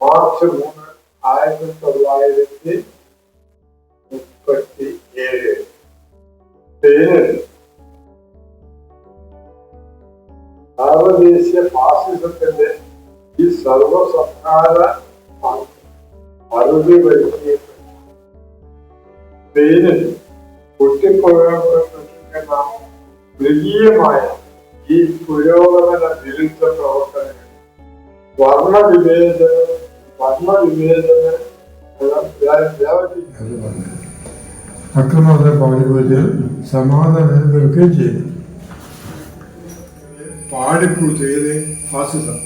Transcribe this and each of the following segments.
March മൂന്ന് ആയിരത്തി തൊള്ളായിരത്തി മുപ്പത്തി ഏഴ്. പേര് സാർവദേശീയ ഫാസിസത്തിന്റെ ഈ സർവസംഹാര അറുതി വരുത്തിയപ്പെട്ടു സ്പെയിനിൽ പൊട്ടിപ്പോയപ്പെട്ടിരിക്കുന്ന മൃഗീയമായ ഈ പുരോഗമന വിരുദ്ധ പ്രവർത്തനങ്ങൾ വർണവിവേചനം വർണവിവേചനം വർണ വ്യാപിപ്പിച്ചു അക്രമത്തെ പാടിപ്പോയിട്ട് സമാധാനം നിൽക്കുകയും ചെയ്തു. പാടിപ്പുകഴ്ത്തുകയത് ഫാസിസം.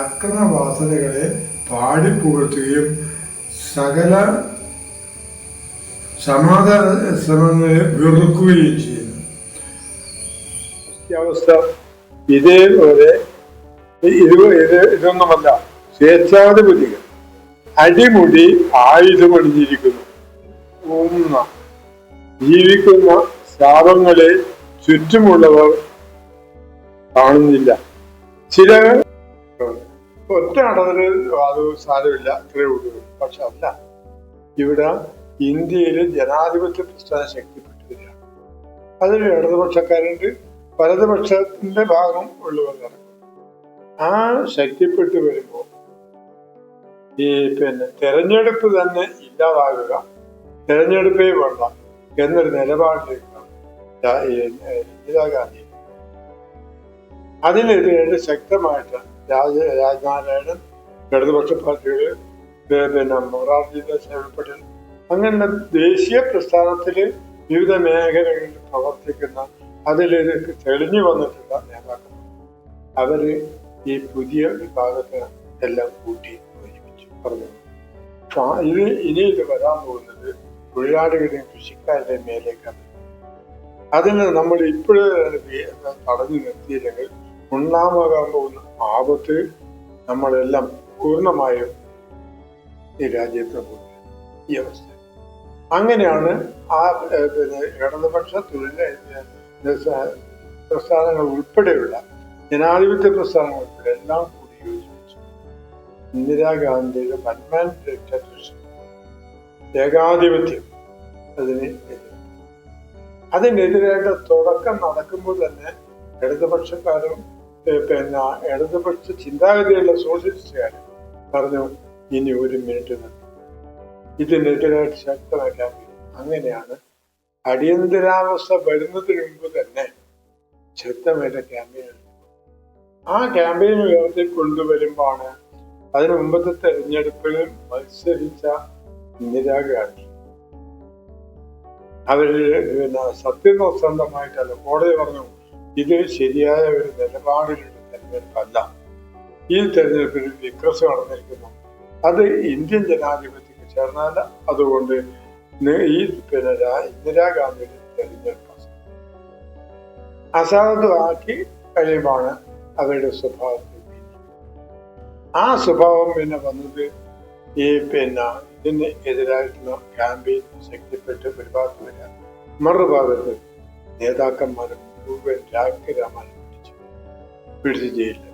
അക്രമവാസനകളെ പാടിപ്പുകഴ്ത്തുകയും സകല സമാധാന ശ്രമങ്ങളെ വെറുക്കുകയും ചെയ്യുന്നു ഈ അവസ്ഥ ഇതേപോലെ ഇത് ഇത് ഇതൊന്നുമല്ല. സ്വേച്ഛാധിപതികൾ. അടിമുടി ആയുധമണിഞ്ഞിരിക്കുന്നു. ഒന്ന് ജീവിക്കുന്ന ശാപങ്ങളെ ചുറ്റുമുള്ളവർ കാണുന്നില്ല. ചില ഒറ്റ അടവിൽ അത് സാരമില്ല ഇത്രയേ ഉള്ളൂ. പക്ഷെ അല്ല. ഇവിടെ ഇന്ത്യയിൽ ജനാധിപത്യ പ്രസ്ഥാനം ശക്തിപ്പെട്ടു വരികയാണ് അതിൽ ഇടതുപക്ഷക്കാരുണ്ട്. വലതുപക്ഷത്തിന്റെ ഭാഗം ഉള്ളവർ നടക്കും ആ ശക്തിപ്പെട്ടു വരുമ്പോൾ ഈ പിന്നെ തെരഞ്ഞെടുപ്പ് തന്നെ ഇല്ലാതാകുക. തെരഞ്ഞെടുപ്പേ വേണ്ട എന്നൊരു നിലപാടിലേക്കാണ് ഇന്ദിരാ ഗാന്ധി. അതിനെതിരെ ശക്തമായിട്ട് രാജ രാജനാരായണൻ ഇടതുപക്ഷ പാർട്ടികൾ പിന്നെ മൊറാർജി ദേശായി പട്ടേൽ അങ്ങനെ ദേശീയ പ്രസ്ഥാനത്തിൽ വിവിധ മേഖലകളിൽ പ്രവർത്തിക്കുന്ന അതിലേക്ക് തെളിഞ്ഞു വന്നിട്ടുള്ള നേതാക്കൾ അവർ ഈ പുതിയ വിഭാഗത്തെ എല്ലാം കൂട്ടി ഒരുമിച്ച് പറഞ്ഞു. ഇത് ഇനി ഇത് വരാൻ പോകുന്നത് തൊഴിലാളികളുടെയും കൃഷിക്കാരുടെയും മേലേക്കാണ്. അതിന് നമ്മൾ ഇപ്പോഴേ തടഞ്ഞു നിർത്തിയില്ലെങ്കിൽ ഉണ്ടാകാൻ പോകുന്ന ആപത്ത് നമ്മളെല്ലാം പൂർണമായും ഈ രാജ്യത്ത് പോകുന്നത് ഈ അവസ്ഥ. അങ്ങനെയാണ് ആ പിന്നെ ഇടതുപക്ഷ തൊഴിൽ പ്രസ്ഥാനങ്ങൾ ഉൾപ്പെടെയുള്ള ജനാധിപത്യ എല്ലാം കൂടി യോജിപ്പിച്ചു. ഇന്ദിരാഗാന്ധിയുടെ വൻമാൻ ഡിക്റ്റേറ്റർഷിപ്പ് ഏകാധിപത്യം അതിന് അതിനെതിരായിട്ട് തുടക്കം നടക്കുമ്പോൾ തന്നെ ഇടതുപക്ഷക്കാരും പിന്നെ ഇടതുപക്ഷ ചിന്താഗതിയുള്ള സോഷ്യലിസ്റ്റുകാരും പറഞ്ഞു ഇനി ഒരു മിനിറ്റ് ഇതിനെതിരായിട്ട് ശക്തമാക്കാൻ അങ്ങനെയാണ് അടിയന്തരാവസ്ഥ വരുന്നതിന് മുമ്പ് തന്നെ ശക്തമായിട്ട് ക്യാമ്പയിൻ ആ ക്യാമ്പയിൻ ഉയർത്തി കൊണ്ടുവരുമ്പോഴാണ് അതിനു മുമ്പത്തെ തെരഞ്ഞെടുപ്പിൽ മത്സരിച്ച ഇന്ദിരാഗാന്ധി. അവർ പിന്നെ സത്യസന്ധമായിട്ടല്ല കോടതി പറഞ്ഞു ഇത് ശരിയായ ഒരു നിലപാടിലുള്ള തെരഞ്ഞെടുപ്പല്ല. ഈ തെരഞ്ഞെടുപ്പിൽ വിക്രസ് നടന്നിരിക്കുന്നു. അത് ഇന്ത്യൻ ജനാധിപത്യത്തിന് ചേർന്നല്ല അതുകൊണ്ട് ഈ പിന്നെ ഇന്ദിരാഗാന്ധിയുടെ തെരഞ്ഞെടുപ്പ് അസാധുവാക്കി കഴിയുമ്പോൾ അവരുടെ സ്വഭാവത്തിൽ. ആ സ്വഭാവം പിന്നെ വന്നത് ഈ പിന്നെ ഇതിന് എതിരായിട്ടുള്ള ക്യാമ്പയിൻ ശക്തിപ്പെട്ട് ഒരു ഭാഗത്ത് വരിക മറുഭാഗത്ത് നേതാക്കന്മാരെ മുഴുവൻ രാജ്യരാമാൻ പിടിച്ചു. പിടിച്ച് ജയിലിൽ.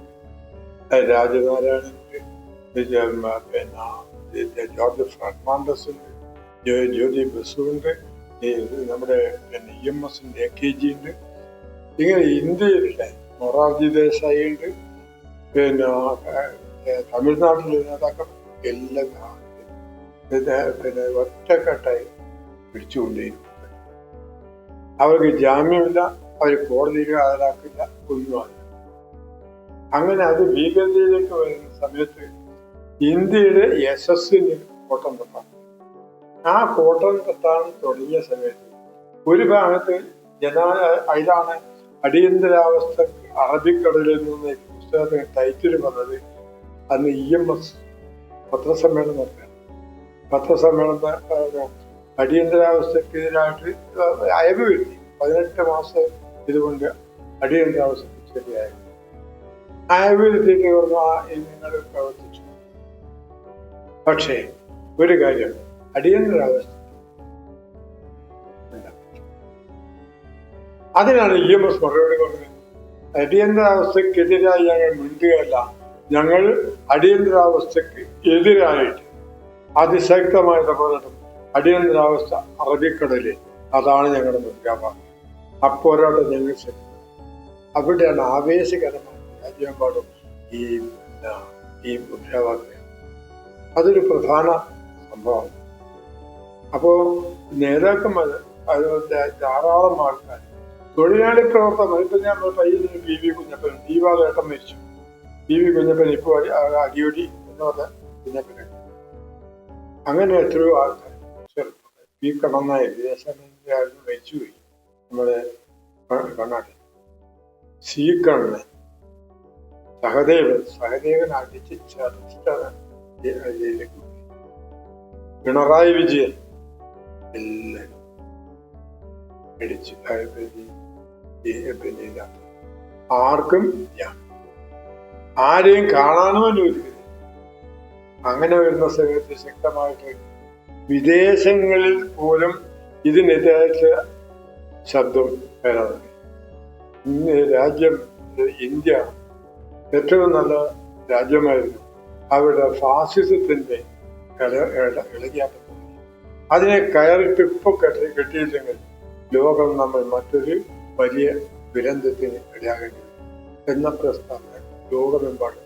ഇത് പിന്നെ ജോർജ് ഫെർണാണ്ടസ് ഉണ്ട് ജോ- ജ്യോതി ബസുണ്ട് ഉണ്ട് നമ്മുടെ പിന്നെ ഇ എം എസിന്റെ എ കെ ജി ഉണ്ട്. ഇങ്ങനെ ഇന്ത്യയിലെ മൊറാർജി ദേശായി ഉണ്ട് പിന്നെ തമിഴ്നാട്ടിലെ നേതാക്കൾ എല്ലാം പിന്നെ ഒറ്റക്കെട്ടായി പിടിച്ചുകൊണ്ടേയിരുന്നു അവർക്ക് ജാമ്യമില്ല അവർ കോടതിയിൽ ഹാജരാക്കില്ല ഒന്നുമല്ല. അങ്ങനെ അത് ഭീകരതയിലേക്ക് വരുന്ന സമയത്ത് ഇന്ത്യയുടെ യശസ്സിന് കോട്ടം തൊട്ടാണ് ആ കോട്ടം തൊട്ടാണ് തുടങ്ങിയ സമയത്ത് ഒരു ഭാഗത്ത് ജനാ അതിലാണ് അടിയന്തരാവസ്ഥ അറബിക്കടലിൽ നിന്ന് പുസ്തകത്തിന് ടൈറ്റിൽ വന്നത് അന്ന് ഇ എം എസ് പത്രസമ്മേളനം നടത്തുകയാണ് പത്രസമ്മേളനം അടിയന്തരാവസ്ഥക്കെതിരായിട്ട് അയവ് വരുത്തി പതിനെട്ട് മാസം ഇതുകൊണ്ട് അടിയന്തരാവസ്ഥ ശരിയായി. അയവ് വരുത്തിയിട്ട് പറഞ്ഞു ആ നിങ്ങൾ പ്രവർത്തിച്ചു. പക്ഷേ ഒരു കാര്യം അടിയന്തരാവസ്ഥ അതിനാണ് ഇ എം എസ് മറുപടി പറഞ്ഞത് അടിയന്തരാവസ്ഥക്കെതിരായി ഞങ്ങൾ മിണ്ടുകയല്ല. ഞങ്ങൾ അടിയന്തരാവസ്ഥക്ക് എതിരായിട്ട് അതിശക്തമായിട്ട് പോരാട്ടം അടിയന്തരാവസ്ഥ അറബിക്കടലിൽ അതാണ് ഞങ്ങളുടെ മുദ്രാവാക്യം ആ പോരാട്ടം ഞങ്ങൾ ശക്തി അവിടെയാണ് ആവേശകരമായ രാജ്യമെമ്പാടും ഈ ഈ മുദ്രാവാക്യം അതൊരു പ്രധാന സംഭവമാണ്. അപ്പോൾ നേതാക്കന്മാർ അത് ധാരാളം ആൾക്കാർ തൊഴിലാളി പ്രവർത്തനം ഇപ്പൊ ഞാൻ പയ്യന് പി വി കുഞ്ഞപ്പൻ ദീപാവേട്ടം മരിച്ചു. പി വി കുഞ്ഞപ്പൻ ഇപ്പോൾ അടിയൊടി എന്ന് പറഞ്ഞ കുഞ്ഞപ്പൻ അങ്ങനെ എത്രയോ ആൾക്കാർ പി കണ്ണനായ മരിച്ചു മരിച്ചുപോയി നമ്മുടെ കർണാടക സി കണ്ണൻ സഹദേവൻ സഹദേവൻ അടിച്ച്. പിണറായി വിജയൻ എല്ലാവരും അടിച്ച് പിന്നെ ആർക്കും ഇല്ല. ആരെയും കാണാനും അനുവദിക്കില്ല അങ്ങനെ വരുന്ന സമയത്ത് ശക്തമായിട്ട് വിദേശങ്ങളിൽ പോലും ഇതിനെതിരായിട്ട് ശബ്ദം വരാതെ ഇന്ന് രാജ്യം ഇന്ത്യ ഏറ്റവും നല്ല രാജ്യമായിരുന്നു. അവരുടെ ഫാസിസത്തിന്റെ കല ഇള- ഇളകിയാട്ടം. അതിനെ കയറിട്ട് ഇപ്പൊ കെട്ടി കെട്ടിയില്ലെങ്കിൽ ലോകം നമ്മൾ മറ്റൊരു വലിയ ദുരന്തത്തിന് ഇടയാകേണ്ടി എന്ന പ്രസ്താവന ലോകമെമ്പാടും.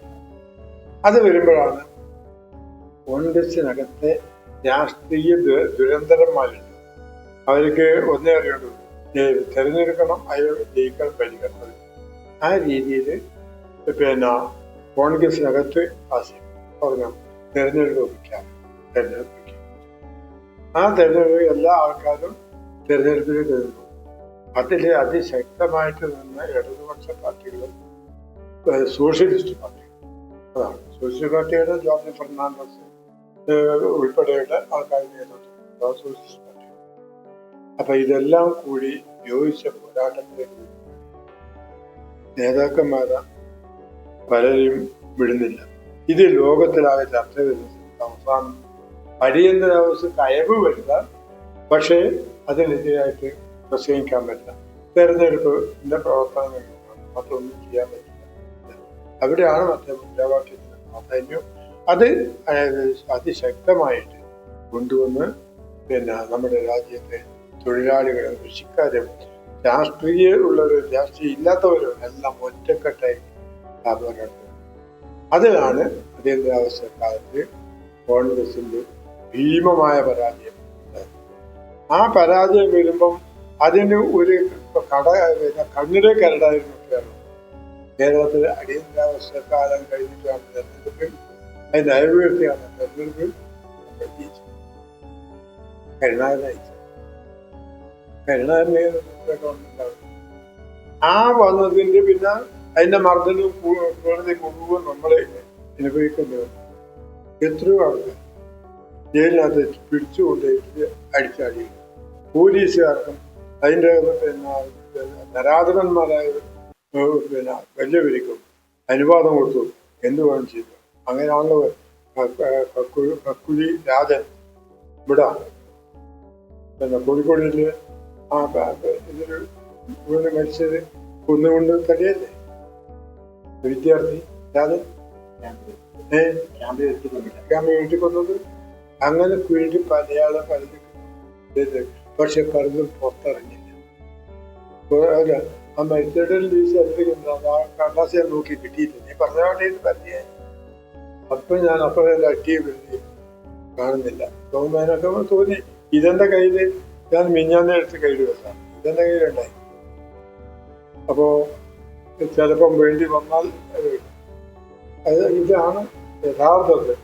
അത് വരുമ്പോഴാണ് കോൺഗ്രസിനകത്തെ രാഷ്ട്രീയ ദുരന്തരന്മാരുണ്ട്. അവർക്ക് ഒന്നേ അറിയുള്ളൂ തിരഞ്ഞെടുക്കണം അയാൾ ജയിക്കാൻ പരിഗണന. ആ രീതിയിൽ പിന്നെ കോൺഗ്രസിനകത്ത് ആശയം പറഞ്ഞു തിരഞ്ഞെടുപ്പിക്കാം വയ്ക്കാം തെരഞ്ഞെടുപ്പ് വയ്ക്കാം ആ തിരഞ്ഞെടുപ്പ് എല്ലാ ആൾക്കാരും തിരഞ്ഞെടുപ്പിലേക്ക് കയറുന്നു. അതിൽ അതിശക്തമായിട്ട് നിന്ന് ഇടതുപക്ഷ പാർട്ടികളും സോഷ്യലിസ്റ്റ് പാർട്ടി അതാണ്. സോഷ്യലിസ്റ്റ് പാർട്ടിയുടെ ജോർജ് ഫെർണാണ്ടസ് ഉൾപ്പെടെയുള്ള ആൾക്കാർ നേതൃത്വം സോഷ്യലിസ്റ്റ് പാർട്ടി അപ്പൊ ഇതെല്ലാം കൂടി യോജിച്ച പോരാട്ടത്തിലേക്ക് നേതാക്കന്മാരെ പലരെയും വിടുന്നില്ല. ഇത് ലോകത്തിലാകെ ചർച്ച വരുന്ന അവസാനം അടിയന്തരാവസ്ഥ അയവ് വരുത്താൻ പക്ഷേ അതിനെതിരായിട്ട് പ്രസംഗിക്കാൻ പറ്റില്ല. തെരഞ്ഞെടുപ്പിന്റെ പ്രവർത്തനങ്ങൾ മറ്റൊന്നും ചെയ്യാൻ പറ്റില്ല. അവിടെയാണ് മറ്റേ മുദ്രാവാക്യത്തിന്റെ പ്രാധാന്യം. അത് അതിശക്തമായിട്ട് കൊണ്ടുവന്ന് പിന്നെ നമ്മുടെ രാജ്യത്തെ തൊഴിലാളികളും കൃഷിക്കാരും രാഷ്ട്രീയ ഉള്ളവരും രാഷ്ട്രീയം ഇല്ലാത്തവരും എല്ലാം ഒറ്റക്കെട്ടായി പോരാട്ടം അതിലാണ് അടിയന്തരാവസ്ഥ കാലത്ത് കോൺഗ്രസിന്റെ ഭീമമായ പരാജയം ആ പരാജയം വരുമ്പം അതിന് ഒരു കട കണ്ണിലെ കരടായിരുന്നു കേരളം. കേരളത്തിൽ അടിയന്തരാവസ്ഥ കാലം കഴിഞ്ഞിട്ടാണ് തെരഞ്ഞെടുപ്പിൽ അതിന്റെ അയവുയർത്തിയാണ് തെരഞ്ഞെടുപ്പിൽ ആ വന്നതിന്റെ പിന്നെ അതിന്റെ മർദ്ദനം കൂ- കോടതി മുഴുവൻ നമ്മളെ അനുഭവിക്കേണ്ടി എത്രയോ ആൾക്കാർ ജയിലിനകത്ത് പിടിച്ചുകൊണ്ട് അടിച്ചാടി പോലീസുകാർക്കും അതിന്റെ പിന്നെ നരാധകന്മാരായ പിന്നെ വലിയവർക്കും അനുവാദം കൊടുത്തു. എന്ത് വേണം ചെയ്തു? അങ്ങനെയാണല്ലോ കക്കുഴി രാജൻ ഇവിടെ പിന്നെ കോഴിക്കോടിൽ ആ ഇതൊരു വീണ് മരിച്ചത് കൊന്നുകൊണ്ട് തടിയല്ലേ? വിദ്യാർത്ഥി രാജൻ? ക്യാമ്പ് വീട്ടിൽ കൊന്നത് അങ്ങനെ വീട്ടിൽ പലയാളെ പലതും പക്ഷെ പലതും പുറത്തിറങ്ങില്ല അല്ല ആ ലീസ് എന്തെങ്കിലും ആ കടലാസ് ഞാൻ നോക്കി കിട്ടിയില്ല നീ പറഞ്ഞ വേണ്ടിയിട്ട് പറഞ്ഞേ അപ്പൊ ഞാൻ അപ്പോഴേ അട്ടിയെ വരുത്തി കാണുന്നില്ല. ബഹുമാനൊക്കെ തോന്നി ഇതെന്റെ കയ്യിൽ? ഞാൻ മിഞ്ഞാന്ന് എടുത്ത് കയ്യിൽ വെക്കാം ഇതെന്റെ കയ്യിലുണ്ടായി? അപ്പോ ചിലപ്പം വേണ്ടി വന്നാൽ. അത് ഇതാണ് യഥാർത്ഥത്തിൽ.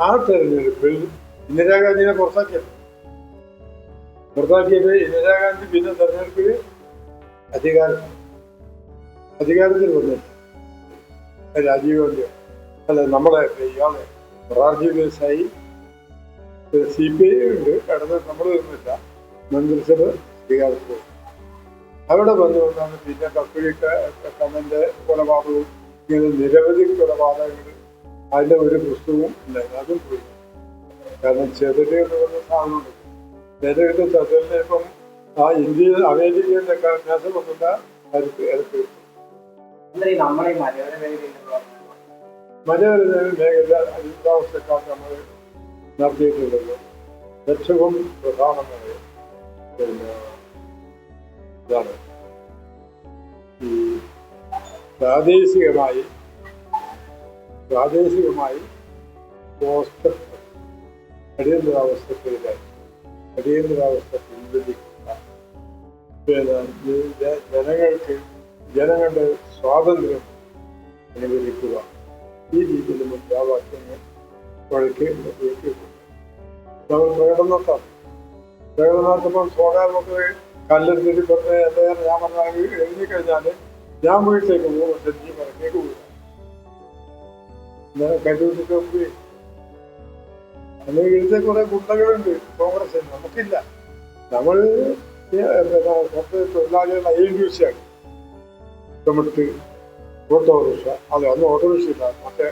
ആ തെരഞ്ഞെടുപ്പിൽ ഇന്ദിരാഗാന്ധിനെ പുറത്താക്കിയത്. പുറത്താക്കിയത് ഇന്ദിരാഗാന്ധി പിന്നെ തെരഞ്ഞെടുപ്പിൽ അധികാരം അധികാരത്തിൽ വന്നു രാജീവ് ഗാന്ധി അല്ല നമ്മളെ ഇയാളെ Morarji Desai C P I ഉണ്ട് കടന്ന് നമ്മൾ വരുന്നില്ല മന്ത്രിസഭ അധികാരത്തിൽ വന്നു. അവിടെ വന്നുകൊണ്ടാണ് പിന്നെ കക്കുഴി കണ്ണന്റെ കൊലപാതകവും ഇങ്ങനെ നിരവധി കൊലപാതകങ്ങൾ അതിന്റെ ഒരു പുസ്തകവും ഉണ്ടായിരുന്നു അതും പോയി കാരണം ചെറുത് എന്ന് പറഞ്ഞ സാധനമുണ്ട് വിലയെടുത്ത തന്നെ ഇപ്പം ആ ഇന്ത്യയിൽ അമേരിക്കയിലൊക്കെ വ്യത്യാസം വന്നിട്ട് അരക്ക് ഇരക്ക് മലയോര മേഖല അടിസ്ഥാവസ്ഥക്കാർ നമ്മൾ നടത്തിയിട്ടുണ്ടല്ലോ ലക്ഷ്യവും പ്രധാനമായ പിന്നെ ഇതാണ്. ഈ പ്രാദേശികമായി പ്രാദേശികമായി ഹോസ്പിറ്റൽ അടിയന്തരാവസ്ഥക്കെതിരായി അടിയന്തരാവസ്ഥ പിൻവലിക്കുക പിന്നെ ജനങ്ങൾക്ക് ജനങ്ങളുടെ സ്വാതന്ത്ര്യം അനുവദിക്കുക ഈ രീതിയിൽ മുദ്രാവാക്യങ്ങൾ വഴിക്ക് നമ്മൾ പ്രകടനത്താണ് പ്രകടനത്തിപ്പം സ്വാഭാവിക കല്ലെടുത്തിട്ട് വെറുതെ അദ്ദേഹം ഞാൻ പറഞ്ഞാൽ എഴുതി കഴിഞ്ഞാൽ ഞാൻ വീട്ടിലേക്ക് പോകും പക്ഷെ നീ മറക്കേക്ക് പോകും കണ്ടുപിടിച്ചിട്ട് പോയി അന്ന് ഇവിടുത്തെ കുറെ ഗുണ്ടകളുണ്ട് കോൺഗ്രസ് നമുക്കില്ല. നമ്മൾ ഈ, പിന്നെ കുറച്ച് തൊഴിലാളികൾ ഐ എൻ ഡി സിയാണ് ചുമട്ട് ഓട്ടോറിക്ഷ അതെ അന്ന് ഓട്ടോറിക്ഷ ഇല്ല. മറ്റേ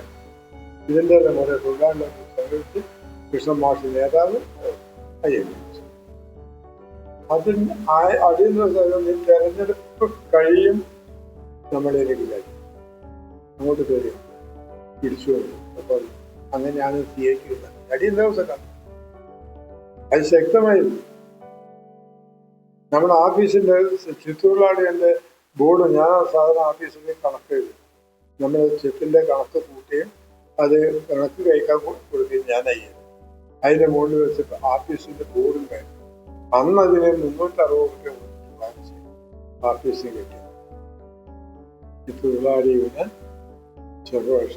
ഇതിന്റെ മറ്റേ തൊഴിലാളികളെ സംഘടിച്ച് കൃഷ്ണൻ മാഷി നേതാവ് ഐ എൻ അതിന് അടിയന്തര ഈ തെരഞ്ഞെടുപ്പ് കഴിയും നമ്മുടെ രീതിയിലായി അങ്ങോട്ട് കയറി തിരിച്ചു വന്നു അപ്പോൾ അങ്ങനെയാണ് അടിയന്തര ദിവസം അത് ശക്തമായിരുന്നു നമ്മുടെ ഓഫീസിന്റെ ചിത്തൂരിലാണ് ബോർഡ് ഞാൻ സാധാരണ ഓഫീസിന്റെ കണക്ക് എഴുതും. നമ്മൾ ചെക്കിന്റെ കണക്ക് കൂട്ടുകയും അത് കണക്ക് കഴിക്കാൻ കൊടുക്കുകയും ഞാൻ ഞാനായി അതിന്റെ മുകളിൽ വെച്ചിട്ട് ഓഫീസിന്റെ ബോർഡും കഴിഞ്ഞു അന്ന് അതിന് മുന്നൂറ്റി അറുപത് വാങ്ങിച്ചു ഓഫീസിൽ കിട്ടി. ഈ തൊഴിലാളി യൂണിയൻ ചെറുപക്ഷ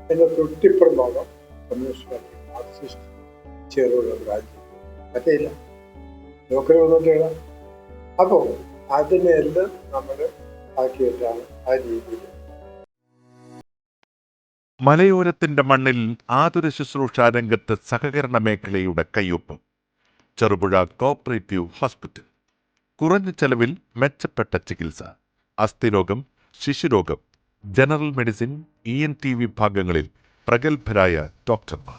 അതിന്റെ തൊട്ടിപ്പുറം ഭാഗം communist party Marxist Cherupuzha branch പറ്റില്ല ലോക്കൽ വന്നിട്ടില്ല അപ്പോൾ അതിനെല്ലാം നമ്മൾ ആക്കിയിട്ടാണ് ആ രീതിയിൽ. മലയോരത്തിന്റെ മണ്ണിൽ ആതുര ശുശ്രൂഷ രംഗത്ത് സഹകരണ മേഖലയുടെ കയ്യൊപ്പ്. Cherupuzha cooperative hospital. കുറഞ്ഞ ചെലവിൽ മെച്ചപ്പെട്ട ചികിത്സ. അസ്ഥിരോഗം ശിശുരോഗം. General medicine E N T വിഭാഗങ്ങളിൽ പ്രഗത്ഭരായ ഡോക്ടർമാർ.